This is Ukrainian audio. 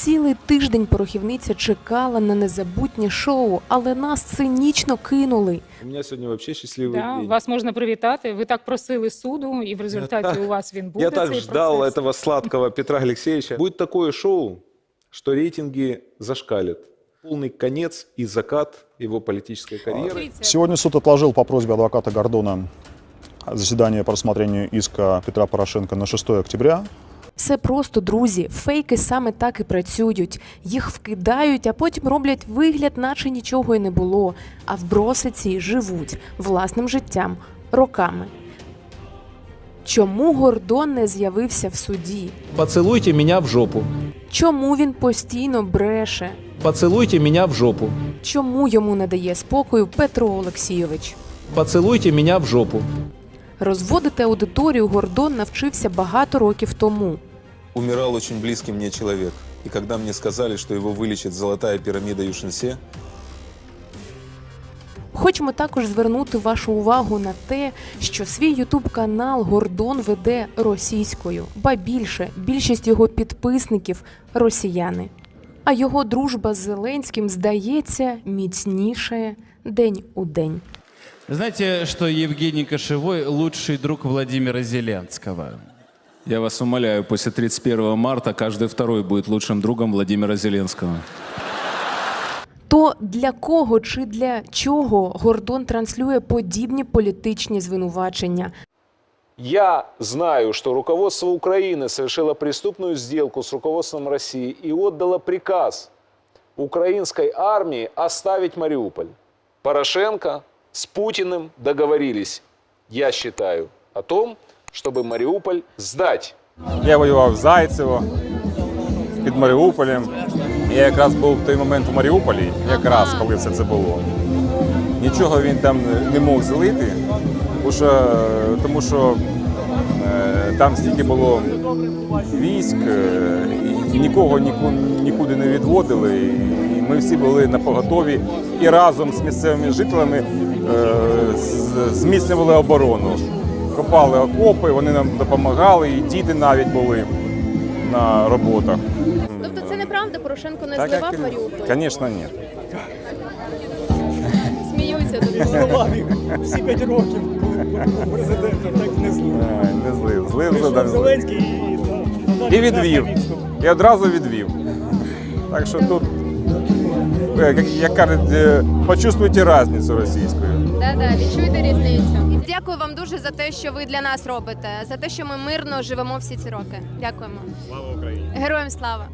Цілий тиждень порохівниця чекала на незабутнє шоу, але нас цинічно кинули. У меня сегодня вообще счастливый Да, день. вас можна привітати. Ви так просили суду, і в результаті так- у вас він буде. Я так цей ждал процес. этого сладкого Петра Алексеевича. Будет такое шоу, что рейтинги зашкалят. Полный конец и закат его политической карьеры. Дивіться, Сегодня суд отложил по просьбе адвоката Гордона заседание по рассмотрению иска Петра Порошенко на 6 октября. Все просто, друзі, фейки саме так і працюють. Їх вкидають, а потім роблять вигляд, наче нічого й не було. А вброси ці живуть власним життям роками. Чому Гордон не з'явився в суді? Поцелуйте меня в жопу. Чому він постійно бреше? Поцелуйте меня в жопу. Чому йому не дає спокою Петро Олексійович? Поцелуйте меня в жопу. Розводити аудиторію Гордон навчився багато років тому. Умирал очень близкий мне человек. И когда мне сказали, что его вылечит золотая пирамида Юшинсе, Хочемо також звернути вашу увагу на те, що свій ютуб канал Гордон веде російською, ба більше більшість його підписників росіяни. А його дружба з Зеленським здається міцнішає день у день. Вы Знаете, что Евгений Кошевой лучший друг Владимира Зеленского? Я вас умоляю, после 31 марта каждый второй будет лучшим другом Владимира Зеленского. То для кого чи для чого Гордон транслює подібні політичні звинувачення? Я знаю, что руководство Украины совершило преступную сделку с руководством России и отдало приказ украинской армии оставить Мариуполь. Порошенко с Путиным договорились, я считаю, о том, чтобы Мариуполь сдать. Я воював в Зайцево під Маріуполем. Я якраз був в той момент у Маріуполі, якраз коли все це було. Нічого він там не мог злити, тому що, е, там стільки було військ, е, і нікого ніку- нікуди не відводили. І ми всі були на поготові і разом з місцевими жителями е, зміцнювали оборону. Копали окопи, вони нам допомагали, і діти навіть були на роботах. Тобто це неправда, Порошенко не Так, зливав як- Маріуполь? Звісно, ні. Сміються тут. всі п'ять років, коли був президентом, так не злив. Е, Не злив. Злив Прийшов задав. Зеленський і, та, І відвів. І одразу відвів. Так що тут, е, як- кажуть, е, почувствуйте різницю російською. Да-да, відчуйте різницю. Дякую вам дуже за те, що ви для нас робите, за те, що ми мирно живемо всі ці роки. Дякуємо. Слава Україні! Героям слава!